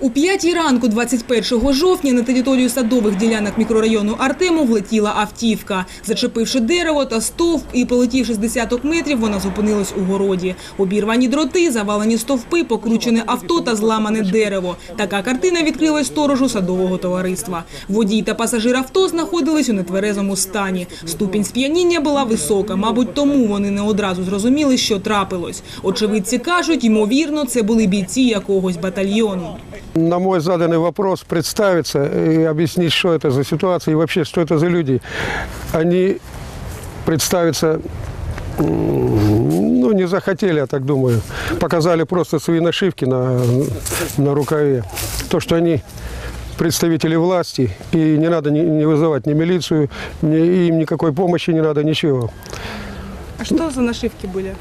У п'ятій ранку 21 жовтня на територію садових ділянок мікрорайону Артему влетіла автівка. Зачепивши дерево та стовп і полетівши з десяток метрів, вона зупинилась у городі. Обірвані дроти, завалені стовпи, покручене авто та зламане дерево. Така картина відкрилась сторожу садового товариства. Водій та пасажир авто знаходились у нетверезому стані. Ступінь сп'яніння була висока, мабуть, тому вони не одразу зрозуміли, що трапилось. Очевидці кажуть, ймовірно, це були бійці якогось батальйону. На мой заданный вопрос представиться и объяснить, что это за ситуация и вообще, что это за люди. Они представиться ну, не захотели, я так думаю. Показали просто свои нашивки на, на рукаве. То, что они представители власти, и не надо не, не вызывать ни милицию, ни, им никакой помощи не надо, ничего. А що за нашивки були?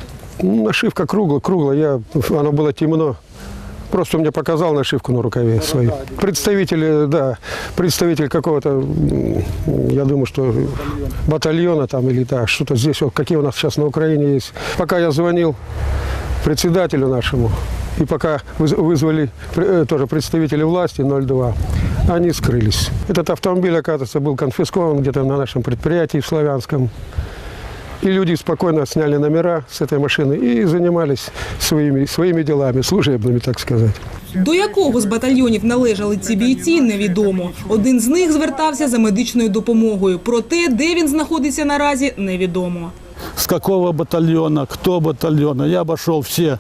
Ну, нашивка круглая, круглая. Я, оно было темно. Просто мне показал нашивку на рукаве свою. Представитель, да, представитель какого-то, я думаю, что батальона там или да, что-то здесь, вот какие у нас сейчас на Украине есть. Пока я звонил председателю нашему, и пока выз- вызвали э, тоже представители власти 02, они скрылись. Этот автомобиль, оказывается, был конфискован где-то на нашем предприятии в Славянском. И люди спокойно сняли номера с этой машины и занимались своими, своими делами, служебными, так сказать. До якого з батальйонів належали ці бійці, невідомо. Один з них звертався за медичною допомогою. Проте, де він знаходиться наразі, невідомо. с какого батальона, кто батальона. Я обошел все э,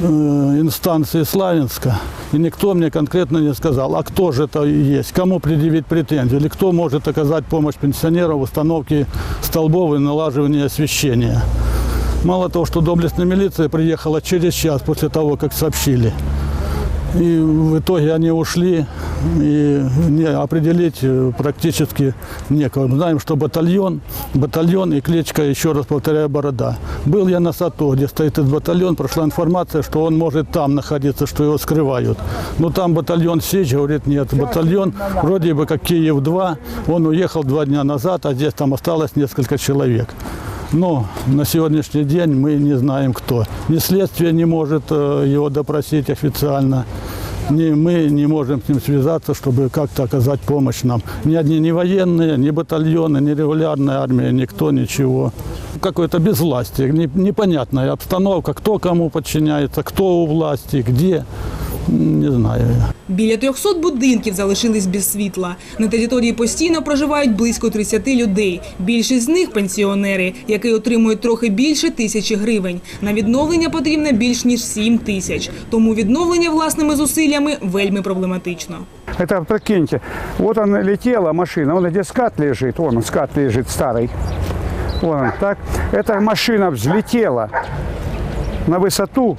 инстанции Славянска, и никто мне конкретно не сказал, а кто же это есть, кому предъявить претензии, или кто может оказать помощь пенсионерам в установке столбов и налаживании освещения. Мало того, что доблестная милиция приехала через час после того, как сообщили. И в итоге они ушли, и не определить э, практически некого. Мы знаем, что батальон, батальон и кличка, еще раз повторяю, борода. Был я на САТО, где стоит этот батальон, прошла информация, что он может там находиться, что его скрывают. Но там батальон Сечь говорит, нет, батальон вроде бы как Киев-2, он уехал два дня назад, а здесь там осталось несколько человек. Но на сегодняшний день мы не знаем, кто. Ни следствие не может э, его допросить официально, ни мы не можем с ним связаться, чтобы как-то оказать помощь нам. Ни одни ни военные, ни батальоны, ни регулярная армия, никто, ничего. Какое-то безвластие, не- непонятная обстановка, кто кому подчиняется, кто у власти, где, не знаю. Біля 300 будинків залишились без світла. На території постійно проживають близько 30 людей. Більшість з них – пенсіонери, які отримують трохи більше тисячі гривень. На відновлення потрібно більш ніж 7 тисяч. Тому відновлення власними зусиллями вельми проблематично. Это прикиньте, вот он летела машина, вон где скат лежит, вон он скат лежит старый. Вон он, так. Эта машина взлетела на высоту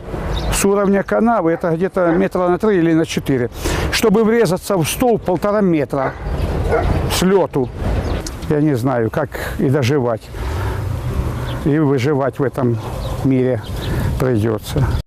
С уровня канавы, это где-то метра на три или на четыре, чтобы врезаться в стол полтора метра с лету. Я не знаю, как и доживать, и выживать в этом мире придется.